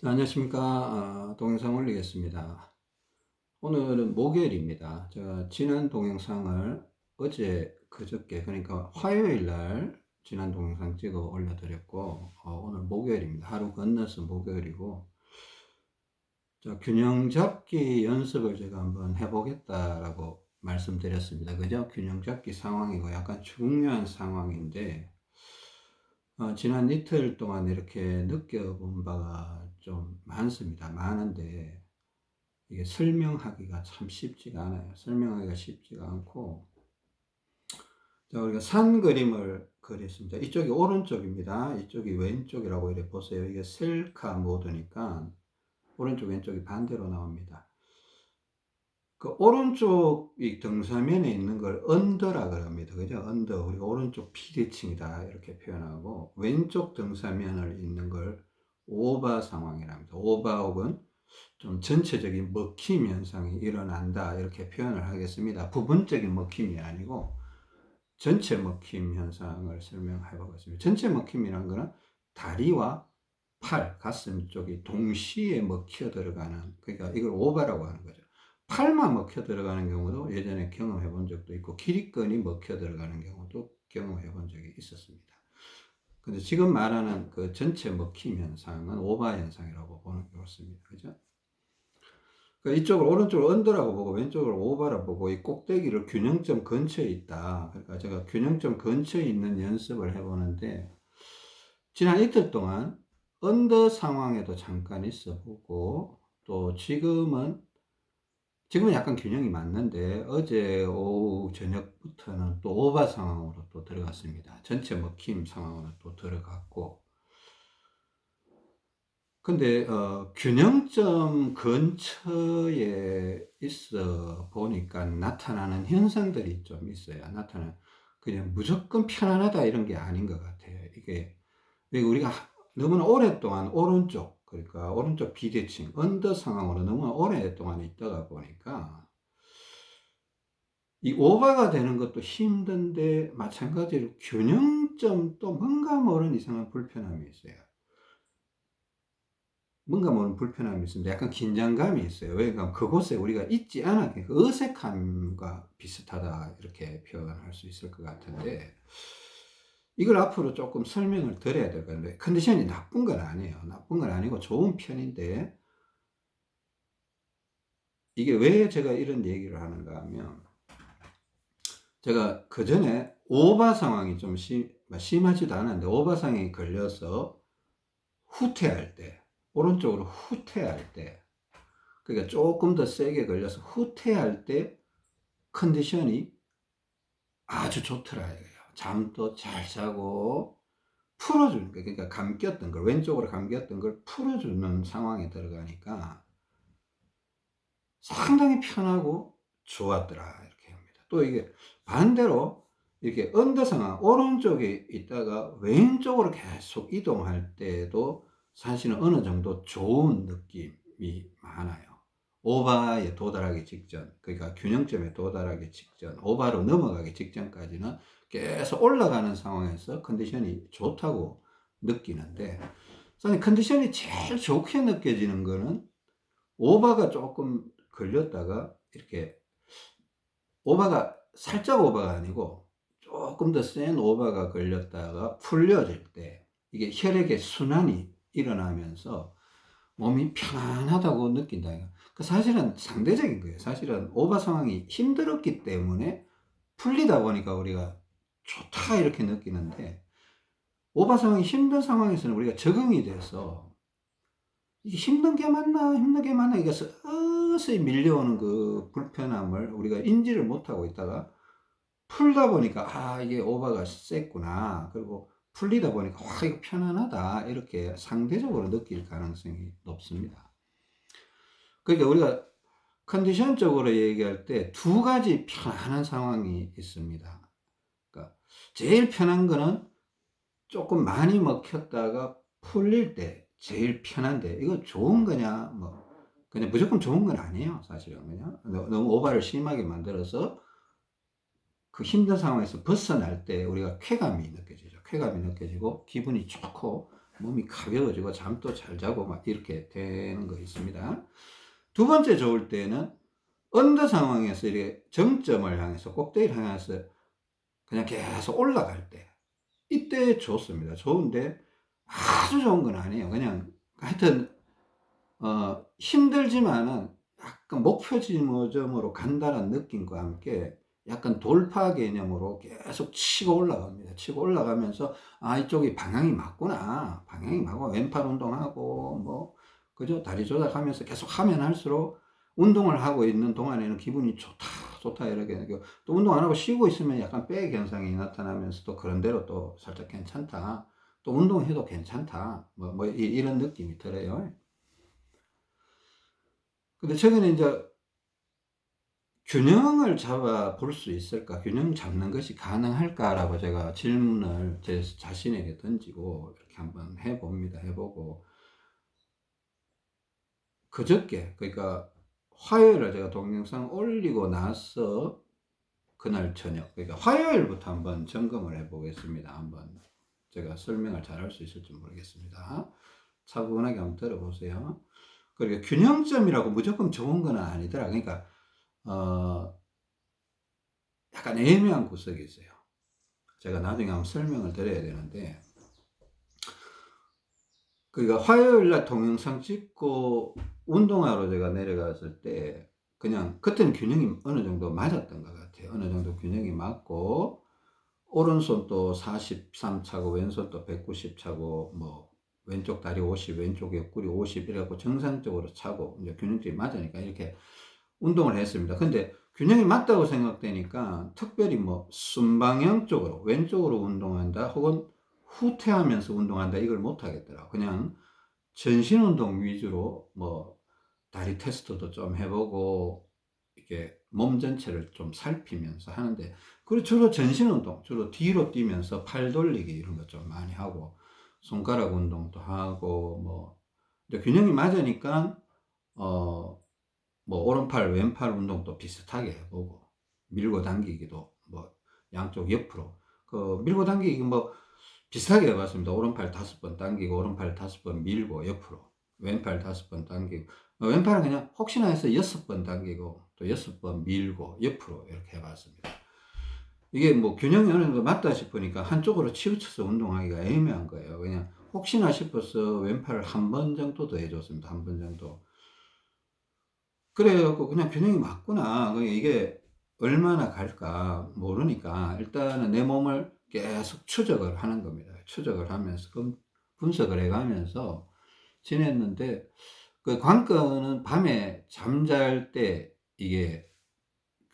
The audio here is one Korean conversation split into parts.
자, 안녕하십니까. 아, 동영상 올리겠습니다. 오늘은 목요일입니다. 제가 지난 동영상을 어제, 그저께, 그러니까 화요일 날 지난 동영상 찍어 올려드렸고, 어, 오늘 목요일입니다. 하루 건너서 목요일이고, 자, 균형 잡기 연습을 제가 한번 해보겠다라고 말씀드렸습니다. 그죠? 균형 잡기 상황이고 약간 중요한 상황인데, 어, 지난 이틀 동안 이렇게 느껴본 바가 좀 많습니다. 많은데 이게 설명하기가 참 쉽지가 않아요. 설명하기가 쉽지가 않고 자 우리가 산 그림을 그렸습니다. 이쪽이 오른쪽입니다. 이쪽이 왼쪽이라고 이렇게 보세요. 이게 셀카 모드니까 오른쪽 왼쪽이 반대로 나옵니다. 그 오른쪽 이 등사면에 있는 걸 언더라 그럽니다. 그죠? 언더. 우리가 오른쪽 비대칭이다 이렇게 표현하고 왼쪽 등사면을 있는 걸 오바 상황이랍니다. 오바 혹은 좀 전체적인 먹힘 현상이 일어난다 이렇게 표현을 하겠습니다. 부분적인 먹힘이 아니고 전체 먹힘 현상을 설명해 보겠습니다. 전체 먹힘이란 거는 다리와 팔, 가슴 쪽이 동시에 먹혀 들어가는 그러니까 이걸 오바라고 하는 거죠. 팔만 먹혀 들어가는 경우도 예전에 경험해 본 적도 있고 길이건이 먹혀 들어가는 경우도 경험해 본 적이 있었습니다. 근데 지금 말하는 그 전체 먹힘 현상은 오바 현상이라고 보는 게 옳습니다. 그죠? 그러니까 이쪽을 오른쪽을 언더라고 보고 왼쪽을 오바라고 보고 이 꼭대기를 균형점 근처에 있다. 그러니까 제가 균형점 근처에 있는 연습을 해보는데 지난 이틀 동안 언더 상황에도 잠깐 있어 보고 또 지금은 지금은 약간 균형이 맞는데 어제 오후 저녁부터는 또 오바 상황으로 또 들어갔습니다. 전체 먹힘 상황으로 또 들어갔고 근데 어, 균형점 근처에 있어 보니까 나타나는 현상들이 좀 있어요. 나타나는 그냥 무조건 편안하다 이런 게 아닌 것 같아요. 이게 우리가 너무나 오랫동안 오른쪽 그러니까 오른쪽 비대칭, 언더 상황으로 너무 오랫동안 있다가 보니까 이 오버가 되는 것도 힘든데 마찬가지로 균형점도 뭔가 모르는 이상한 불편함이 있어요. 뭔가 모르는 불편함이 있습니다. 약간 긴장감이 있어요. 왜냐하면 그곳에 우리가 있지 않아 그 어색함과 비슷하다 이렇게 표현할 수 있을 것 같은데 이걸 앞으로 조금 설명을 드려야 될 건데 컨디션이 나쁜 건 아니에요. 나쁜 건 아니고 좋은 편인데 이게 왜 제가 이런 얘기를 하는가 하면 제가 그 전에 오바 상황이 좀 심, 심하지도 않았는데 오바 상황이 걸려서 후퇴할 때 오른쪽으로 후퇴할 때 그러니까 조금 더 세게 걸려서 후퇴할 때 컨디션이 아주 좋더라. 잠도 잘 자고 풀어주는 거 그러니까 감겼던 걸 왼쪽으로 감겼던 걸 풀어주는 상황에 들어가니까 상당히 편하고 좋았더라 이렇게 합니다. 또 이게 반대로 이렇게 언더 상황 오른쪽에 있다가 왼쪽으로 계속 이동할 때도 사실은 어느 정도 좋은 느낌이 많아요. 오바에 도달하기 직전, 그러니까 균형점에 도달하기 직전, 오바로 넘어가기 직전까지는 계속 올라가는 상황에서 컨디션이 좋다고 느끼는데, 사실 컨디션이 제일 좋게 느껴지는 거는 오바가 조금 걸렸다가 이렇게 오바가 살짝 오바가 아니고 조금 더 센 오바가 걸렸다가 풀려질 때 이게 혈액의 순환이 일어나면서 몸이 편안하다고 느낀다. 그 사실은 상대적인 거예요. 사실은 오바 상황이 힘들었기 때문에 풀리다 보니까 우리가 좋다 이렇게 느끼는데 오바 상황이 힘든 상황에서는 우리가 적응이 돼서 이게 힘든 게 맞나 힘든 게 맞나 이게 서서히 밀려오는 그 불편함을 우리가 인지를 못하고 있다가 풀다 보니까 아 이게 오바가 셌구나 그리고 풀리다 보니까 와 이거 편안하다 이렇게 상대적으로 느낄 가능성이 높습니다. 그러니까 우리가 컨디션적으로 얘기할 때 두 가지 편안한 상황이 있습니다. 그러니까 제일 편한 거는 조금 많이 먹혔다가 풀릴 때 제일 편한데 이거 좋은 거냐 뭐 그냥 무조건 좋은 건 아니에요 사실은 그냥 너무 오바를 심하게 만들어서 그 힘든 상황에서 벗어날 때 우리가 쾌감이 느껴지죠 쾌감이 느껴지고 기분이 좋고 몸이 가벼워지고 잠도 잘 자고 막 이렇게 되는 거 있습니다. 두 번째 좋을 때는 언더 상황에서 이렇게 정점을 향해서 꼭대기를 향해서 그냥 계속 올라갈 때 이때 좋습니다. 좋은데 아주 좋은 건 아니에요. 그냥 하여튼 어, 힘들지만은 약간 목표 지점으로 간다는 느낌과 함께 약간 돌파 개념으로 계속 치고 올라갑니다. 치고 올라가면서 아 이쪽이 방향이 맞구나. 방향이 맞고 왼팔 운동하고 뭐 그죠? 다리 조작하면서 계속 하면 할수록 운동을 하고 있는 동안에는 기분이 좋다, 좋다 이렇게 또 운동 안 하고 쉬고 있으면 약간 백 현상이 나타나면서 또 그런 대로 또 살짝 괜찮다. 또 운동해도 괜찮다. 뭐, 뭐 이, 런 느낌이 들어요. 근데 최근에 이제 균형을 잡아 볼 수 있을까? 균형 잡는 것이 가능할까라고 제가 질문을 제 자신에게 던지고 이렇게 한번 해봅니다. 해보고 그저께 그러니까 화요일에 제가 동영상 올리고 나서 그날 저녁 그러니까 화요일부터 한번 점검을 해 보겠습니다. 한번 제가 설명을 잘 할 수 있을지 모르겠습니다. 차분하게 한번 들어보세요. 그리고 균형점이라고 무조건 좋은 건 아니더라. 그러니까 어 약간 애매한 구석이 있어요. 제가 나중에 한번 설명을 드려야 되는데 그러니까 화요일 날 동영상 찍고 운동하러 제가 내려갔을 때 그냥 그때는 균형이 어느 정도 맞았던 것 같아요. 어느 정도 균형이 맞고 오른손도 43차고 왼손도 190차고 뭐 왼쪽 다리 50, 왼쪽 옆구리 50 이래갖고 정상적으로 차고 이제 균형점이 맞으니까 이렇게 운동을 했습니다. 근데 균형이 맞다고 생각되니까 특별히 뭐 순방향 쪽으로 왼쪽으로 운동한다 혹은 후퇴하면서 운동한다. 이걸 못 하겠더라. 그냥 전신 운동 위주로 뭐 다리 테스트도 좀 해보고 이렇게 몸 전체를 좀 살피면서 하는데 그리고 주로 전신 운동 주로 뒤로 뛰면서 팔 돌리기 이런 거좀 많이 하고 손가락 운동도 하고 뭐. 균형이 맞으니까 어 뭐 오른팔 왼팔 운동도 비슷하게 해보고 밀고 당기기도 뭐 양쪽 옆으로. 그 밀고 당기기 뭐 비슷하게 해봤습니다. 오른팔 다섯 번 당기고 오른팔 다섯 번 밀고 옆으로 왼팔 다섯 번 당기고 어, 왼팔은 그냥 혹시나 해서 여섯 번 당기고 또 여섯 번 밀고 옆으로 이렇게 해봤습니다. 이게 뭐 균형이 어느 정도 맞다 싶으니까 한쪽으로 치우쳐서 운동하기가 애매한 거예요. 그냥 혹시나 싶어서 왼팔을 한 번 정도 더 해줬습니다. 한 번 정도. 그래갖고 그냥 균형이 맞구나. 그러니까 이게 얼마나 갈까 모르니까 일단은 내 몸을 계속 추적을 하는 겁니다. 추적을 하면서 분석을 해가면서 지냈는데 그 관건은 밤에 잠잘 때 이게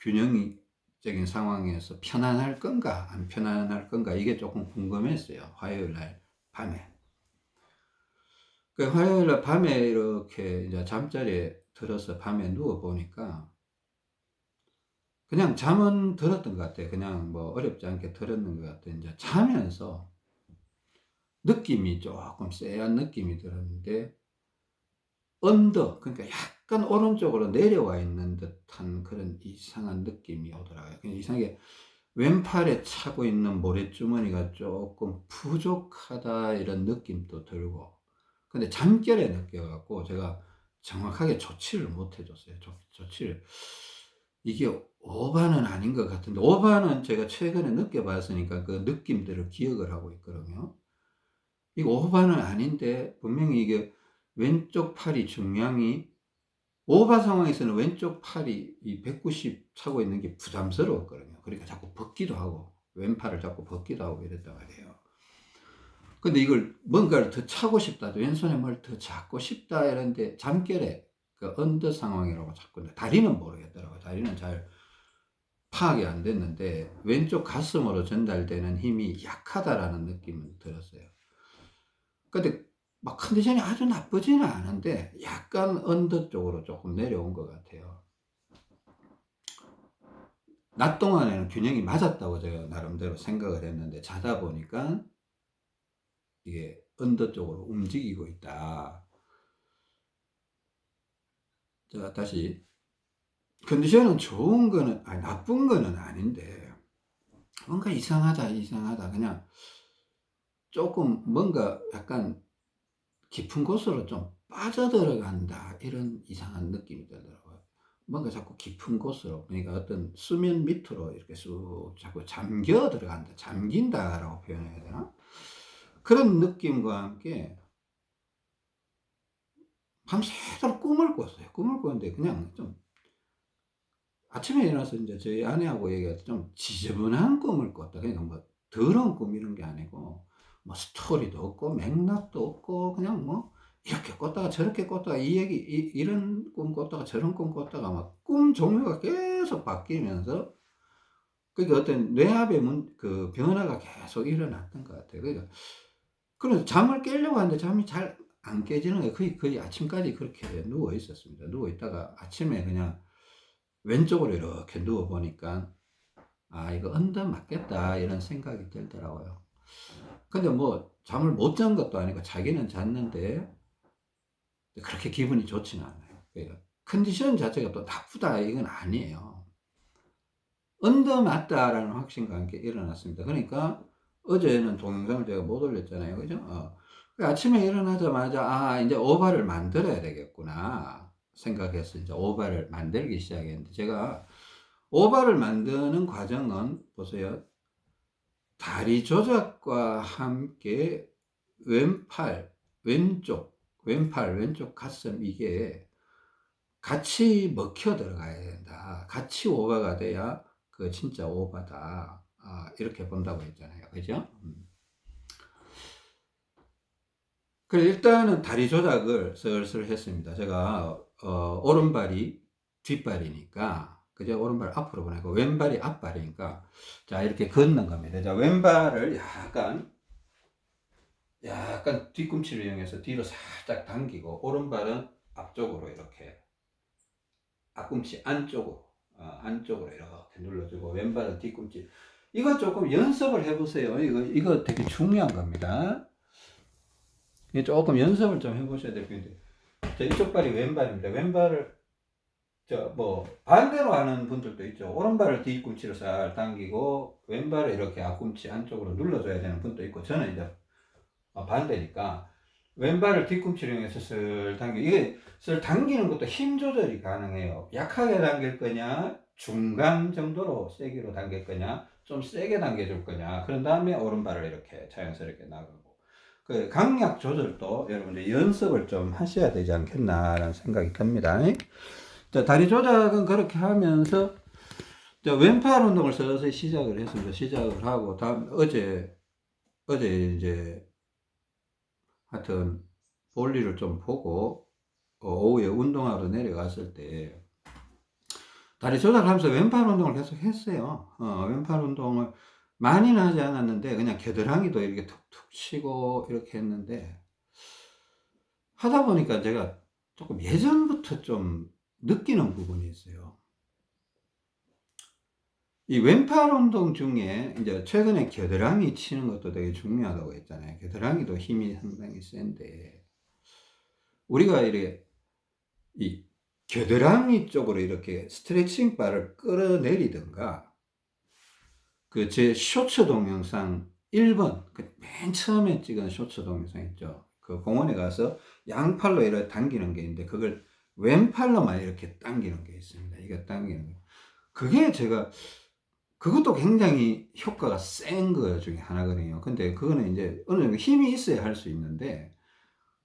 균형적인 상황에서 편안할 건가 안 편안할 건가 이게 조금 궁금했어요. 화요일 날 밤에. 그 화요일 날 밤에 이렇게 이제 잠자리에 들어서 밤에 누워 보니까 그냥 잠은 들었던 것 같아요. 그냥 뭐 어렵지 않게 들었는 것 같아요. 이제 자면서 느낌이 조금 쎄한 느낌이 들었는데 언더 그러니까 약간 오른쪽으로 내려와 있는 듯한 그런 이상한 느낌이 오더라고요. 이상하게 왼팔에 차고 있는 모래주머니가 조금 부족하다 이런 느낌도 들고 근데 잠결에 느껴갖고 제가 정확하게 조치를 못 해줬어요. 조, 조치를. 이게 오바는 아닌 것 같은데, 오바는 제가 최근에 느껴봤으니까 그 느낌들을 기억을 하고 있거든요. 이거 오바는 아닌데, 분명히 이게 왼쪽 팔이 중량이, 오바 상황에서는 왼쪽 팔이 이 190 차고 있는 게 부담스러웠거든요. 그러니까 자꾸 벗기도 하고, 왼팔을 자꾸 벗기도 하고 이랬단 말이에요. 근데 이걸 뭔가를 더 차고 싶다, 왼손에 뭘 더 잡고 싶다 이런데 잠결에 그 언더 상황이라고 자꾸 다리는 모르겠더라고요. 다리는 잘 파악이 안 됐는데 왼쪽 가슴으로 전달되는 힘이 약하다라는 느낌은 들었어요. 근데 막 컨디션이 아주 나쁘지는 않은데 약간 언더 쪽으로 조금 내려온 것 같아요. 낮 동안에는 균형이 맞았다고 제가 나름대로 생각을 했는데 자다 보니까 이게 언더 쪽으로 움직이고 있다. 자, 다시. 컨디션은 좋은 거는, 아니, 나쁜 거는 아닌데, 뭔가 이상하다, 이상하다. 그냥 조금 뭔가 약간 깊은 곳으로 좀 빠져들어간다 이런 이상한 느낌이 들더라고요. 뭔가 자꾸 깊은 곳으로 그러니까 어떤 수면 밑으로 이렇게 쑥 자꾸 잠겨 들어간다, 잠긴다라고 표현해야 되나? 그런 느낌과 함께 밤새도록 꿈을 꿨어요. 꿈을 꿨는데 그냥 좀 아침에 일어나서 이제 저희 아내하고 얘기할 때 좀 지저분한 꿈을 꿨다. 그러니까 뭐 더러운 꿈 이런 게 아니고 뭐 스토리도 없고 맥락도 없고 그냥 뭐 이렇게 꿨다가 저렇게 꿨다가 이 얘기 이, 이런 꿈 꿨다가 저런 꿈 꿨다가 막 꿈 종류가 계속 바뀌면서 그러니까 어떤 뇌압의 문, 그 변화가 계속 일어났던 것 같아요. 그러니까 그래서 잠을 깨려고 하는데 잠이 잘 안 깨지는 거예요. 거의 거의 아침까지 그렇게 누워 있었습니다. 누워 있다가 아침에 그냥 왼쪽으로 이렇게 누워 보니까 아 이거 언더 맞겠다 이런 생각이 들더라고요. 근데 뭐 잠을 못 잔 것도 아니고 자기는 잤는데 그렇게 기분이 좋지는 않아요. 그러니까 컨디션 자체가 또 나쁘다 이건 아니에요. 언더 맞다라는 확신과 함께 일어났습니다. 그러니까 어제는 동영상을 제가 못 올렸잖아요. 그죠? 어. 아침에 일어나자마자 아 이제 오바를 만들어야 되겠구나 생각해서 이제 오바를 만들기 시작했는데 제가 오바를 만드는 과정은 보세요. 다리 조작과 함께 왼팔, 왼쪽, 왼팔, 왼쪽 가슴 이게 같이 먹혀 들어가야 된다. 같이 오바가 돼야 그 진짜 오바다. 아, 이렇게 본다고 했잖아요. 그죠? 음. 그래 일단은 다리 조작을 슬슬 했습니다. 제가 어, 오른발이 뒷발이니까 그죠? 오른발 앞으로 보내고 왼발이 앞발이니까 자 이렇게 걷는 겁니다. 자 왼발을 약간 약간 뒤꿈치를 이용해서 뒤로 살짝 당기고 오른발은 앞쪽으로 이렇게 앞꿈치 안쪽으로 어, 안쪽으로 이렇게 눌러주고 왼발은 뒤꿈치 이거 조금 연습을 해보세요. 이거 이거 되게 중요한 겁니다. 조금 연습을 좀 해보셔야 될 텐데. 자, 이쪽 발이 왼발입니다. 왼발을 저 뭐 반대로 하는 분들도 있죠. 오른발을 뒤꿈치로 살 당기고 왼발을 이렇게 앞꿈치 안쪽으로 눌러줘야 되는 분도 있고 저는 이제 어, 반대니까 왼발을 뒤꿈치로 이용해서 슬 당기 이게 슬 당기는 것도 힘 조절이 가능해요. 약하게 당길 거냐 중간 정도로 세기로 당길 거냐 좀 세게 당겨줄 거냐 그런 다음에 오른발을 이렇게 자연스럽게 나가고 그 강약 조절도 여러분들 연습을 좀 하셔야 되지 않겠나라는 생각이 듭니다. 자, 다리 조작은 그렇게 하면서 자, 왼팔 운동을 서서히 시작을 했습니다. 시작을 하고 다음 어제 어제 이제 하여튼 볼일을 좀 보고 어, 오후에 운동하러 내려갔을 때 다리 조작을 하면서 왼팔 운동을 계속 했어요. 어, 왼팔 운동을 많이는 하지 않았는데 그냥 겨드랑이도 이렇게 툭툭 치고 이렇게 했는데 하다 보니까 제가 조금 예전부터 좀 느끼는 부분이 있어요. 이 왼팔 운동 중에 이제 최근에 겨드랑이 치는 것도 되게 중요하다고 했잖아요. 겨드랑이도 힘이 상당히 센데 우리가 이렇게 이 겨드랑이 쪽으로 이렇게 스트레칭 바를 끌어내리든가 그 제 쇼츠 동영상 1번 그 맨 처음에 찍은 쇼츠 동영상 있죠. 그 공원에 가서 양팔로 이렇게 당기는 게 있는데 그걸 왼팔로만 이렇게 당기는 게 있습니다. 이거 당기는 거. 그게 제가 그것도 굉장히 효과가 센 거 중에 하나거든요. 근데 그거는 이제 어느 정도 힘이 있어야 할 수 있는데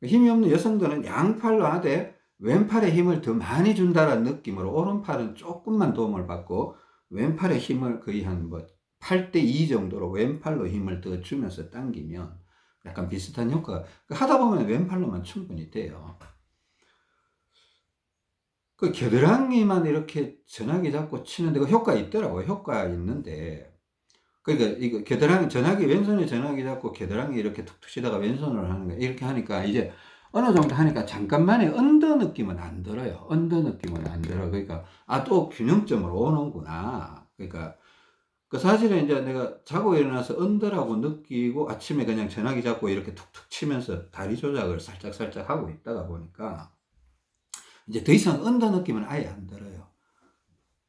힘이 없는 여성들은 양팔로 하되 왼팔에 힘을 더 많이 준다는 느낌으로 오른팔은 조금만 도움을 받고 왼팔에 힘을 거의 한 뭐 8대 2 정도로 왼팔로 힘을 더 주면서 당기면 약간 비슷한 효과가 하다 보면 왼팔로만 충분히 돼요. 그 겨드랑이만 이렇게 전화기 잡고 치는데 그 효과 있더라고요. 효과 있는데 그러니까 이거 겨드랑이 전화기 왼손에 전화기 잡고 겨드랑이 이렇게 툭툭 치다가 왼손으로 하는 거 이렇게 하니까 이제 어느 정도 하니까 잠깐만에 언더 느낌은 안 들어요. 언더 느낌은 안 들어. 그러니까 아 또 균형점으로 오는구나. 그러니까 그 사실은 이제 내가 자고 일어나서 언더라고 느끼고 아침에 그냥 전화기 잡고 이렇게 툭툭 치면서 다리 조작을 살짝 살짝 하고 있다가 보니까 이제 더 이상 언더 느낌은 아예 안 들어요.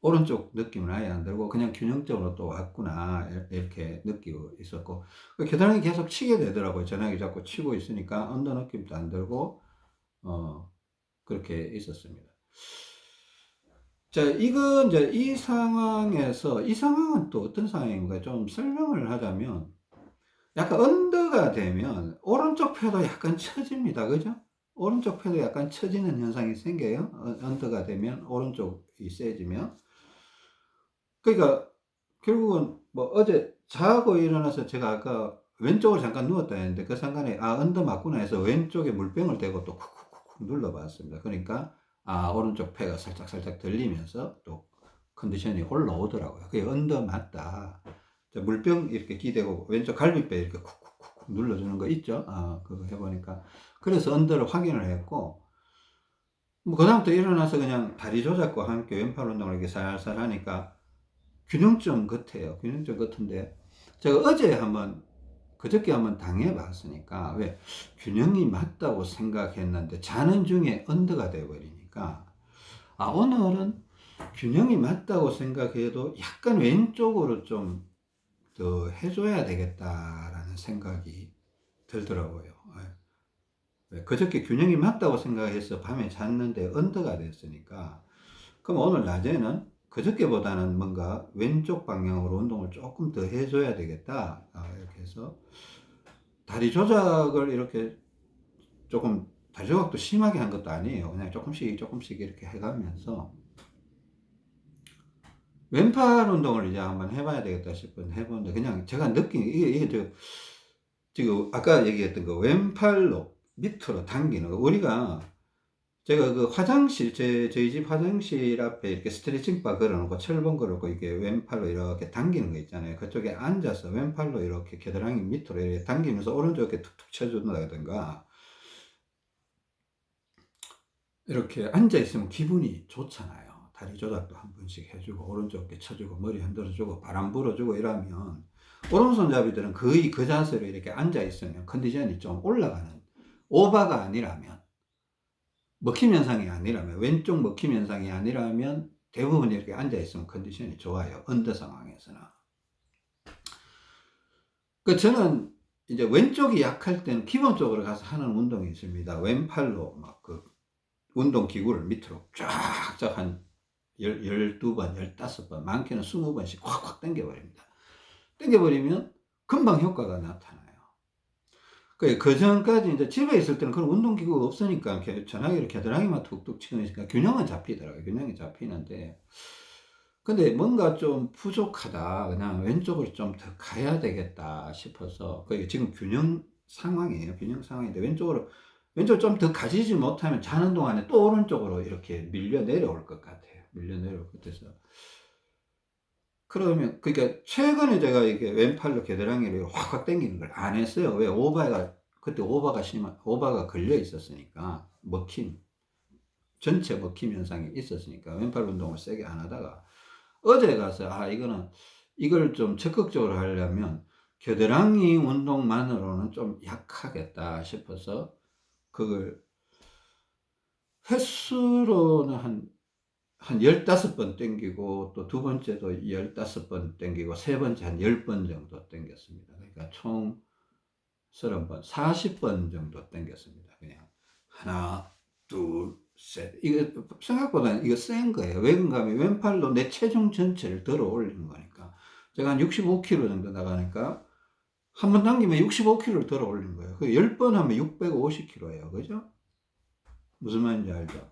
오른쪽 느낌은 아예 안 들고 그냥 균형적으로 또 왔구나 이렇게 느끼고 있었고 그 겨드랑이 계속 치게 되더라고요. 전화기 자꾸 치고 있으니까 언더 느낌도 안 들고 어 그렇게 있었습니다. 자, 이건 이제 이 상황에서 이 상황은 또 어떤 상황인가 좀 설명을 하자면 약간 언더가 되면 오른쪽 폐도 약간 처집니다. 그죠? 오른쪽 폐도 약간 처지는 현상이 생겨요. 어, 언더가 되면 오른쪽이 세지면 그러니까 결국은 뭐 어제 자고 일어나서 제가 아까 왼쪽으로 잠깐 누웠다 했는데 그 순간에 아 언더 맞구나 해서 왼쪽에 물병을 대고 또 쿡쿡쿡 눌러봤습니다. 그러니까 아 오른쪽 폐가 살짝 살짝 들리면서 또 컨디션이 올라오더라고요. 그게 언더 맞다. 자, 물병 이렇게 기대고 왼쪽 갈비뼈 이렇게 쿡쿡쿡 눌러주는 거 있죠? 아 그거 해보니까 그래서 언더를 확인을 했고 뭐 그다음부터 일어나서 그냥 다리 조작과 함께 왼팔 운동을 이렇게 살살 하니까 균형점 같아요. 균형점 같은데 제가 어제 한번 그저께 한번 당해 봤으니까 왜 균형이 맞다고 생각했는데 자는 중에 언더가 돼버 리니까 아 오늘은 균형이 맞다고 생각해도 약간 왼쪽으로 좀 더 해줘야 되겠다라는 생각이 들더라고요. 왜 그저께 균형이 맞다고 생각해서 밤에 잤는데 언더가 됐으니까 그럼 오늘 낮에는 그저께보다는 뭔가 왼쪽 방향으로 운동을 조금 더 해줘야 되겠다. 아, 이렇게 해서 다리 조작을 이렇게 조금 다리 조각도 심하게 한 것도 아니에요. 그냥 조금씩 조금씩 이렇게 해가면서 왼팔 운동을 이제 한번 해봐야 되겠다 싶은 해보는데 그냥 제가 느낀 이게 이게 저 지금 아까 얘기했던 거 왼팔로 밑으로 당기는 거 우리가 제가 그 화장실 제 저희 집 화장실 앞에 이렇게 스트레칭 바 걸어놓고 철봉 걸어놓고 이게 왼팔로 이렇게 당기는 거 있잖아요. 그쪽에 앉아서 왼팔로 이렇게 겨드랑이 밑으로 이렇게 당기면서 오른쪽 이렇게 툭툭 쳐준다든가 이렇게 앉아 있으면 기분이 좋잖아요. 다리 조작도 한 번씩 해주고 오른쪽 에 쳐주고 머리 흔들어주고 바람 불어주고 이러면 오른손잡이들은 거의 그 자세로 이렇게 앉아 있으면 컨디션이 좀 올라가는 오바가 아니라면 먹힘 현상이 아니라면 왼쪽 먹힘 현상이 아니라면 대부분 이렇게 앉아 있으면 컨디션이 좋아요. 언더 상황에서는 그 저는 이제 왼쪽이 약할 때는 기본적으로 가서 하는 운동이 있습니다. 왼팔로 막 그 운동 기구를 밑으로 쫙쫙 한 12번, 15번, 많게는 20번씩 확확 당겨버립니다. 당겨버리면 금방 효과가 나타나요. 그 전까지 이제 집에 있을 때는 그런 운동기구가 없으니까 전화기를 겨드랑이만 툭툭 치니까 균형은 잡히더라고요. 균형이 잡히는데. 근데 뭔가 좀 부족하다. 그냥 왼쪽으로 좀더 가야 되겠다 싶어서. 그게 지금 균형 상황이에요. 균형 상황인데 왼쪽으로, 왼쪽 좀 더 가지지 못하면 자는 동안에 또 오른쪽으로 이렇게 밀려 내려올 것 같아요. 밀려 내려올 것 같아서. 그러면 그러니까 최근에 제가 이게 왼팔로 겨드랑이를 확확 당기는 걸 안 했어요. 왜 오바가 그때 오바가 심한 오바가 걸려 있었으니까 먹힘 전체 먹힘 현상이 있었으니까 왼팔 운동을 세게 안 하다가 어제 가서 아 이거는 이걸 좀 적극적으로 하려면 겨드랑이 운동만으로는 좀 약하겠다 싶어서 그걸 횟수로는 한 한 15번 땡기고 또 두 번째도 15번 땡기고 세 번째 한 10번 정도 땡겼습니다. 그러니까 총 30번, 40번 정도 땡겼습니다. 그냥 하나, 둘, 셋. 이거 생각보다 이거 센 거예요. 왜 그런가 하면 왼팔로 내 체중 전체를 들어 올리는 거니까. 제가 한 65kg 정도 나가니까 한 번 당기면 65kg를 들어 올리는 거예요. 그 10번 하면 650kg예요. 그죠? 무슨 말인지 알죠?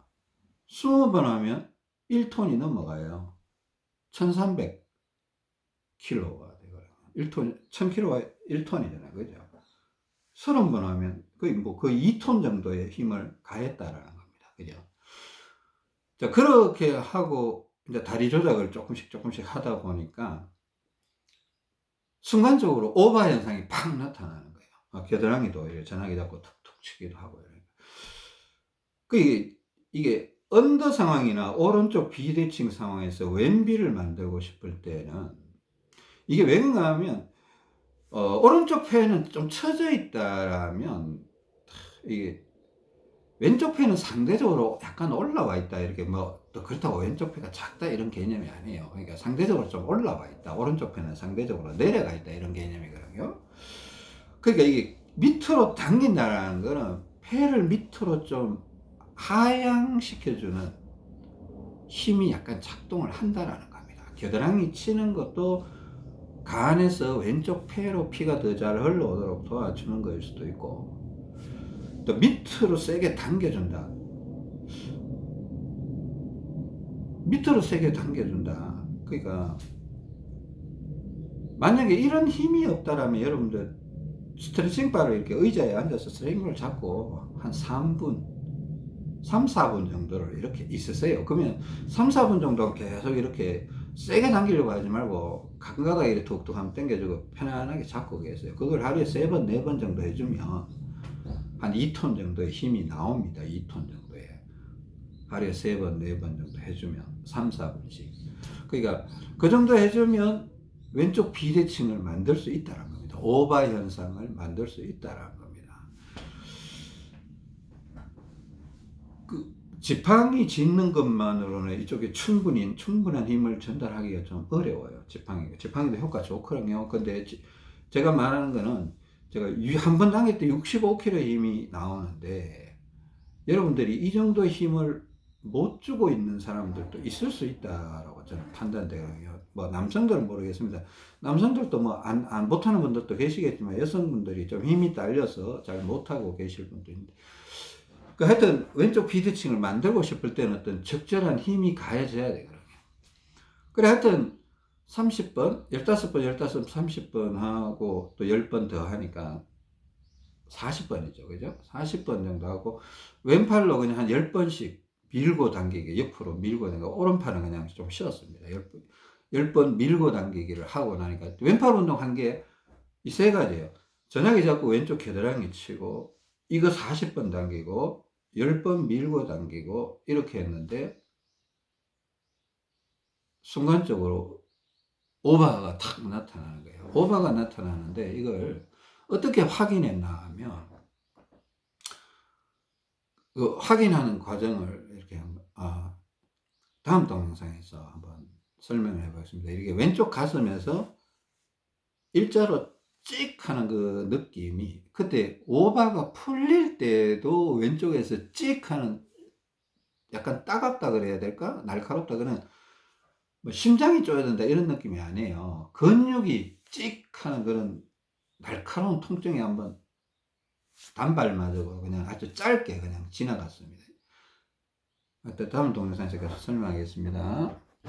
20번 하면 1톤이 넘어가요. 1300kg가 되거든요. 1톤, 1000kg가 1톤이잖아요. 그죠? 30번 하면 거의 뭐 거의 2톤 정도의 힘을 가했다라는 겁니다. 그죠? 자, 그렇게 하고 이제 다리 조작을 조금씩 조금씩 하다 보니까 순간적으로 오바 현상이 팍 나타나는 거예요. 아, 겨드랑이도 전화기 잡고 툭툭 치기도 하고. 이렇게. 그 이게, 이게 언더 상황이나 오른쪽 비대칭 상황에서 왼비를 만들고 싶을 때는 이게 왜 그런가 하면 어, 오른쪽 폐는 좀 처져 있다라면 이게 왼쪽 폐는 상대적으로 약간 올라와 있다 이렇게 뭐 또 그렇다고 왼쪽 폐가 작다 이런 개념이 아니에요. 그러니까 상대적으로 좀 올라와 있다. 오른쪽 폐는 상대적으로 내려가 있다 이런 개념이거든요. 그러니까 이게 밑으로 당긴다는 거는 폐를 밑으로 좀 하향시켜주는 힘이 약간 작동을 한다라는 겁니다. 겨드랑이 치는 것도 간에서 왼쪽 폐로 피가 더 잘 흘러오도록 도와주는 거일 수도 있고 또 밑으로 세게 당겨준다. 밑으로 세게 당겨준다. 그러니까 만약에 이런 힘이 없다라면 여러분들 스트레칭 바를 이렇게 의자에 앉아서 스트레칭을 잡고 한 3분, 3, 4분 정도를 이렇게 있으세요. 그러면 3, 4분 정도 계속 이렇게 세게 당기려고 하지 말고 가끔가다 이렇게 툭툭 한번 당겨주고 편안하게 잡고 계세요. 그걸 하루에 3번, 4번 정도 해주면 한 2톤 정도의 힘이 나옵니다. 2톤 정도에. 하루에 3번, 4번 정도 해주면 3, 4분씩. 그러니까 그 정도 해주면 왼쪽 비대칭을 만들 수 있다는 겁니다. 오바 현상을 만들 수 있다는 겁니다. 그 지팡이 짚는 것만으로는 이쪽에 충분히 충분한 힘을 전달하기가 좀 어려워요. 지팡이가 지팡이도 효과 좋거든요. 근데 지- 제가 말하는 거는 제가 한 번 당길 때 65kg 힘이 나오는데 여러분들이 이 정도 힘을 못 주고 있는 사람들도 있을 수 있다라고 저는 판단되거든요. 뭐 남성들은 모르겠습니다. 남성들도 뭐안안 못하는 분들도 계시겠지만 여성분들이 좀 힘이 딸려서 잘 못하고 계실 분도 있는데 그 하여튼 왼쪽 비대칭을 만들고 싶을 때는 어떤 적절한 힘이 가해져야 되거든요. 그래 하여튼 30번, 15번, 15, 30번 하고 또 10번 더 하니까 40번이죠. 그죠? 40번 정도 하고 왼팔로 그냥 한 10번씩 밀고 당기기, 옆으로 밀고 당기기, 오른팔은 그냥 좀 쉬었습니다. 10번, 10번 밀고 당기기를 하고 나니까 왼팔 운동 한 게 이 세 가지예요. 저녁에 자꾸 왼쪽 겨드랑이 치고 이거 40번 당기고 10번 밀고 당기고 이렇게 했는데 순간적으로 오바가 탁 나타나는 거예요. 오바가 나타나는데 이걸 어떻게 확인했나 하면 그 확인하는 과정을 아, 다음 동영상에서 한번 설명을 해보겠습니다. 이게 왼쪽 가슴에서 일자로 찍 하는 그 느낌이 그때 오바가 풀릴 때도 왼쪽에서 찍 하는 약간 따갑다 그래야 될까? 날카롭다 그는 뭐 심장이 쪼야 된다 이런 느낌이 아니에요. 근육이 찍 하는 그런 날카로운 통증이 한번 단발마저고 그냥 아주 짧게 그냥 지나갔습니다. 다음 동영상에서 계속 설명하겠습니다.